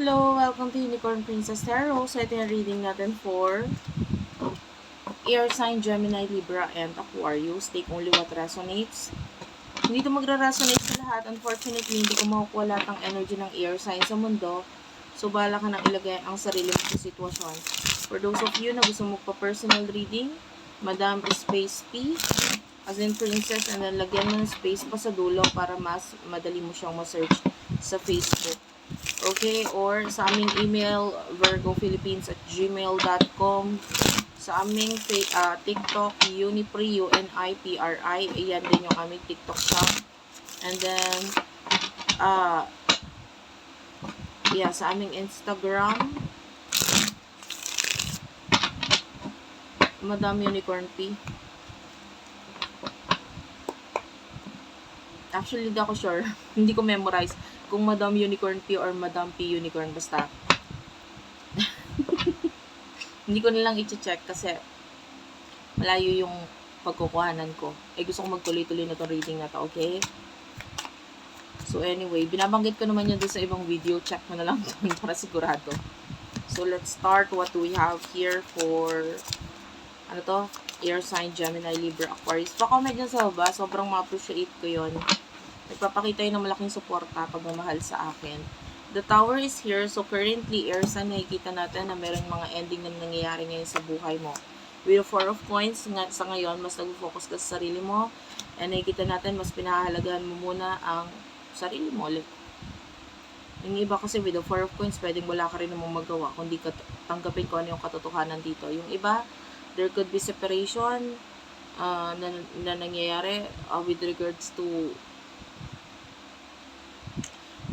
Hello, welcome to Unicorn Princess Tarot. So, ito yung reading natin for Air Sign, Gemini, Libra, and Aquarius. Take only what resonates. Hindi ito magra-resonate sa lahat. Unfortunately, hindi ko makukuha lahat ng energy ng air sign sa mundo. So, bala ka nang ilagay ang sarili mo sa sitwasyon. For those of you na gusto mo pa personal reading, Madam Space P, as in princess, and then lagyan mo ng space pa sa dulo para mas madali mo siyang ma-search sa Facebook. Okay, or sa aming email, virgophilippines at gmail.com. Sa aming ah, TikTok, Unipri, U-N-I-P-R-I. Ayan din yung aming TikTok shop. And then, ah, yeah, sa aming Instagram, Madam Unicorn P. Actually, hindi ako sure. hindi ko memorize kung Madam Unicorn P or Madam P Unicorn. Basta. hindi ko na lang i-check kasi malayo yung pagkukuhanan ko. Eh, gusto ko magtuloy-tuloy na itong reading na to, okay? So, anyway, binabanggit ko naman yun doon sa ibang video. Check mo na lang doon para sigurado. So, let's start what we have here for, ano to? Air sign, Gemini, Libra, Aquarius. Pa-comment dyan sa baba. Sobrang ma-appreciate ko yon Nagpapakita yun ng malaking suporta, pagmamahal sa akin. The tower is here. So, currently, air sign, nakikita natin na meron mga ending na nangyayari ngayon sa buhay mo. With the Four of Coins, nga, sa ngayon, mas nag-focus ka sa sarili mo. And nakikita natin, mas pinahahalagahan mo muna ang sarili mo ulit. Yung iba kasi with the Four of Coins, pwedeng wala ka rin namang magawa kung di ka tanggapin ko ano yung katotohanan dito. Yung iba, there could be separation uh, na, na nangyayari uh, with regards to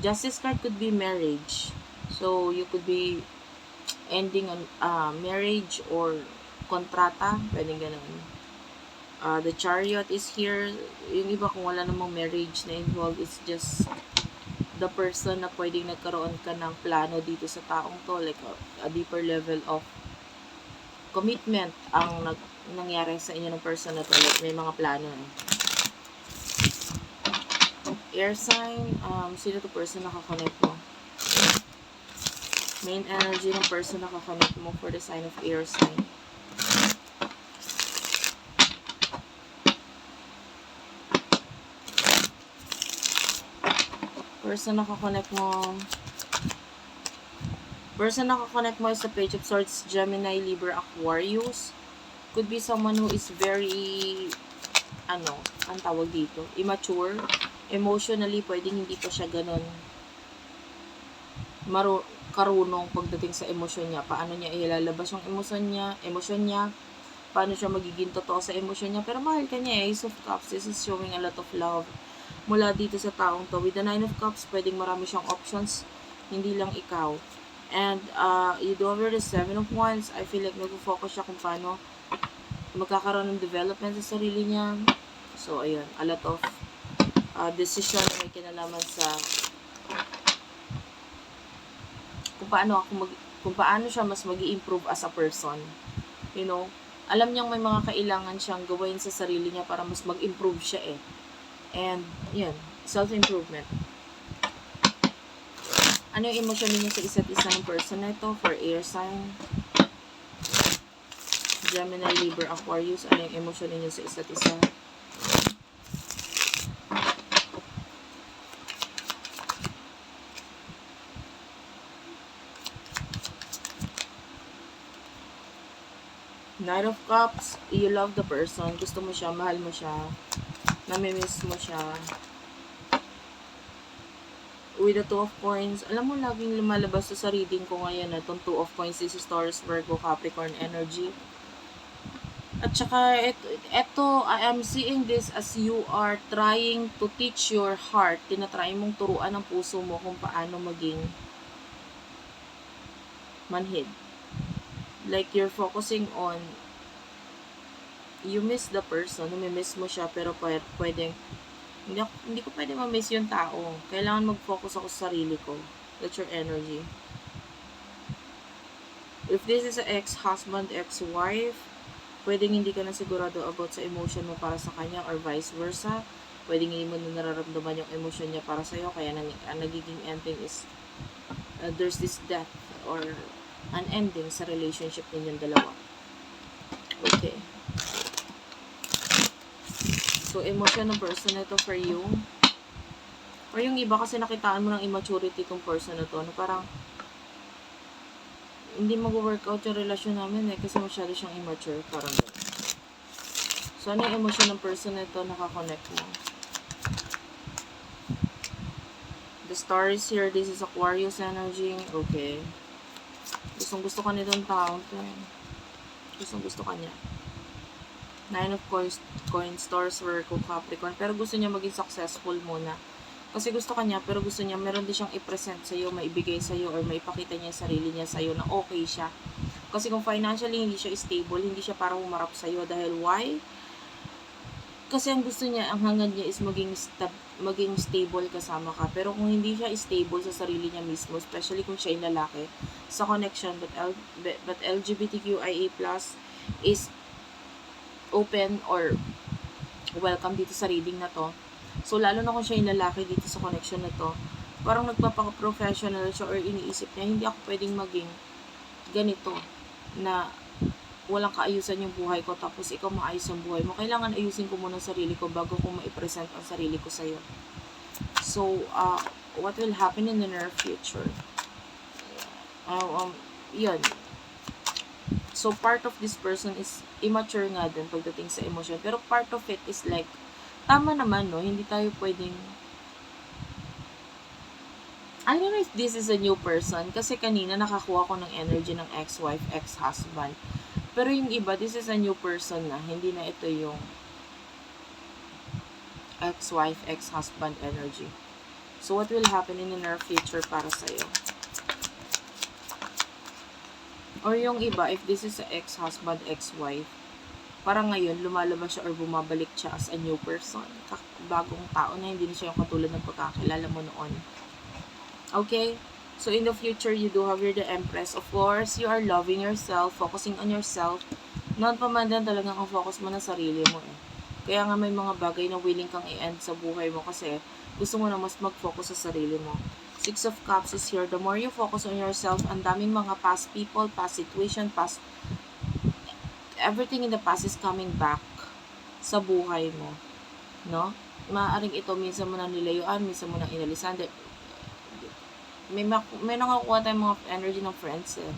Justice card could be marriage. So, you could be ending on uh, marriage or kontrata. Pwedeng ganun. Uh, the chariot is here. Yung iba kung wala namang marriage na involved, it's just the person na pwedeng nagkaroon ka ng plano dito sa taong to. Like a, a deeper level of commitment ang nag, nangyari sa inyo ng person na to. Like, may mga plano. Eh. Air sign, um, sino to person na kakonect mo? Main energy ng person na kakonect mo for the sign of air sign. Person na kakonect mo. Person na kakonect mo is the Page of Swords, Gemini, Libra, Aquarius. Could be someone who is very, ano, ang tawag dito, immature. Emotionally, pwedeng hindi pa siya ganun maru karunong pagdating sa emosyon niya. Paano niya ilalabas yung emosyon niya, emosyon niya, paano siya magiging totoo sa emosyon niya. Pero mahal ka niya eh. Ace of Cups, this is showing a lot of love mula dito sa taong to. With the Nine of Cups, pwedeng marami siyang options, hindi lang ikaw. And uh, you do over the Seven of Wands, I feel like nag-focus siya kung paano magkakaroon ng development sa sarili niya. So, ayun, a lot of uh, decision na may kinalaman sa kung paano ako mag, kung paano siya mas mag improve as a person. You know, alam niyang may mga kailangan siyang gawin sa sarili niya para mas mag-improve siya eh. And, yun, self-improvement. Ano yung emosyon niyo sa isa't isa ng person na ito for air sign? Gemini, Libra, Aquarius, ano yung emosyon niyo sa isa't isa? Knight of Cups, you love the person, gusto mo siya, mahal mo siya, namimiss mo siya. With the Two of Coins, alam mo, laging lumalabas sa reading ko ngayon na itong Two of Coins, is Taurus, Virgo, Capricorn energy. At saka, eto, eto, I am seeing this as you are trying to teach your heart, tinatry mong turuan ang puso mo kung paano maging manhid like you're focusing on you miss the person, nami-miss mo siya pero pwedeng hindi, hindi ko pwede ma-miss yung tao. Kailangan mag-focus ako sa sarili ko. That's your energy. If this is an ex-husband, ex-wife, pwedeng hindi ka na sigurado about sa emotion mo para sa kanya or vice versa. Pwedeng hindi mo na nararamdaman yung emotion niya para sa'yo. Kaya nang, ang nagiging ending is uh, there's this death or an ending sa relationship ninyong dalawa. Okay. So, emotion ng person na to for you. Or yung iba kasi nakitaan mo ng immaturity tong person na to, na parang hindi mag-workout yung relasyon namin eh, kasi masyado siyang immature, parang ganun. So, ano yung emotion ng person na to nakakonect mo? The star is here. This is Aquarius energy. Okay. Gustong gusto ka nitong tao to eh. Gustong gusto ka niya. Nine of coins, coin stars were Capricorn. Pero gusto niya maging successful muna. Kasi gusto ka niya, pero gusto niya, meron din siyang i-present sa'yo, maibigay sa'yo, or maipakita niya yung sarili niya sa'yo na okay siya. Kasi kung financially hindi siya stable, hindi siya parang humarap sa'yo. Dahil why? Kasi ang gusto niya, ang hangad niya is maging, stab, maging stable kasama ka. Pero kung hindi siya stable sa sarili niya mismo, especially kung siya yung lalaki, sa connection, but, L, but LGBTQIA+, is open or welcome dito sa reading na to. So, lalo na kung siya yung lalaki dito sa connection na to, parang nagpapaka-professional siya or iniisip niya, hindi ako pwedeng maging ganito na walang kaayusan yung buhay ko tapos ikaw maayos ang buhay mo. Kailangan ayusin ko muna sarili ko bago ko ma-present ang sarili ko sa'yo. So, uh, what will happen in the near future? Uh, um, yun. So, part of this person is immature nga din pagdating sa emotion. Pero part of it is like, tama naman, no? Hindi tayo pwedeng I don't know if this is a new person kasi kanina nakakuha ko ng energy ng ex-wife, ex-husband. Pero yung iba, this is a new person na. Hindi na ito yung ex-wife, ex-husband energy. So, what will happen in the near future para sa'yo? Or yung iba, if this is a ex-husband, ex-wife, parang ngayon, lumalabas siya or bumabalik siya as a new person. Bagong tao na hindi na siya yung katulad ng pagkakilala mo noon. Okay? So, in the future, you do have your the Empress. Of course, you are loving yourself, focusing on yourself. Noon pa man din talagang ang focus mo na sarili mo eh. Kaya nga may mga bagay na willing kang i-end sa buhay mo kasi gusto mo na mas mag-focus sa sarili mo. Six of Cups is here. The more you focus on yourself, ang daming mga past people, past situation, past... Everything in the past is coming back sa buhay mo. No? Maaring ito, minsan mo na nilayuan, minsan mo na inalisan. May, may nakakuha tayong mga energy ng friends eh.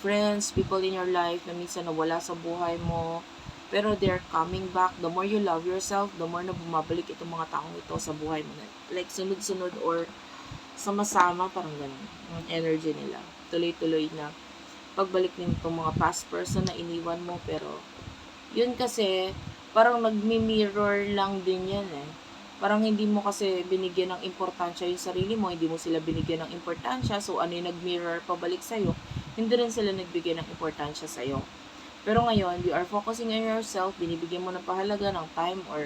Friends, people in your life na minsan nawala sa buhay mo. Pero they're coming back. The more you love yourself, the more na bumabalik itong mga taong ito sa buhay mo. Like sunod-sunod or sama-sama, parang ganun. Ang energy nila. Tuloy-tuloy na pagbalik din itong mga past person na iniwan mo. Pero, yun kasi, parang nagmi-mirror lang din yan eh. Parang hindi mo kasi binigyan ng importansya yung sarili mo, hindi mo sila binigyan ng importansya, so ano yung nag-mirror pabalik sa'yo, hindi rin sila nagbigay ng importansya sa'yo. Pero ngayon, you are focusing on yourself, binibigyan mo ng pahalaga ng time or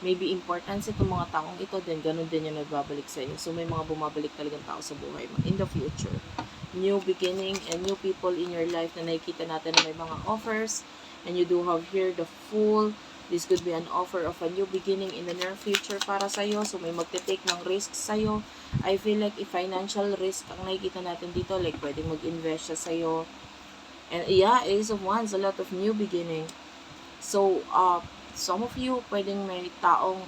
maybe importance itong mga taong ito, then ganun din yung nagbabalik sa'yo. So may mga bumabalik talagang tao sa buhay mo in the future. New beginning and new people in your life na nakikita natin na may mga offers and you do have here the full This could be an offer of a new beginning in the near future para sa'yo. So, may magte-take ng risk sa'yo. I feel like if financial risk ang nakikita natin dito, like pwedeng mag-invest siya sa'yo. And yeah, Ace of Wands, a lot of new beginning. So, uh, some of you, pwedeng may taong,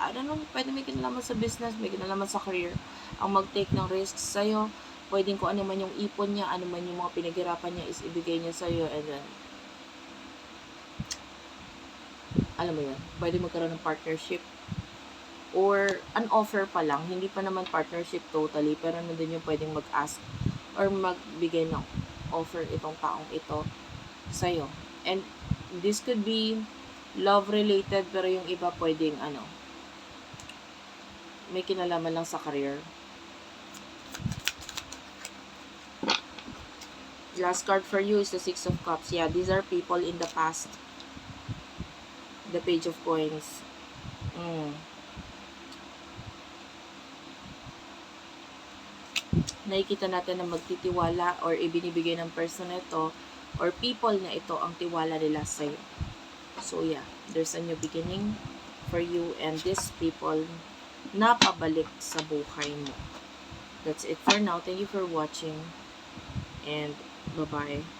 I don't know, pwedeng may kinalaman sa business, may kinalaman sa career, ang mag-take ng risk sa'yo. Pwedeng kung ano man yung ipon niya, ano man yung mga pinaghirapan niya is ibigay niya sa'yo and then alam mo yun, pwede magkaroon ng partnership or an offer pa lang, hindi pa naman partnership totally, pero nandun yung pwedeng mag-ask or magbigay ng offer itong taong ito sa'yo. And this could be love related, pero yung iba pwedeng ano, may kinalaman lang sa career. Last card for you is the Six of Cups. Yeah, these are people in the past the page of coins. Mm. Nakikita natin na magtitiwala or ibinibigay ng person na ito or people na ito ang tiwala nila sa'yo. So yeah, there's a new beginning for you and these people na pabalik sa buhay mo. That's it for now. Thank you for watching. And bye-bye.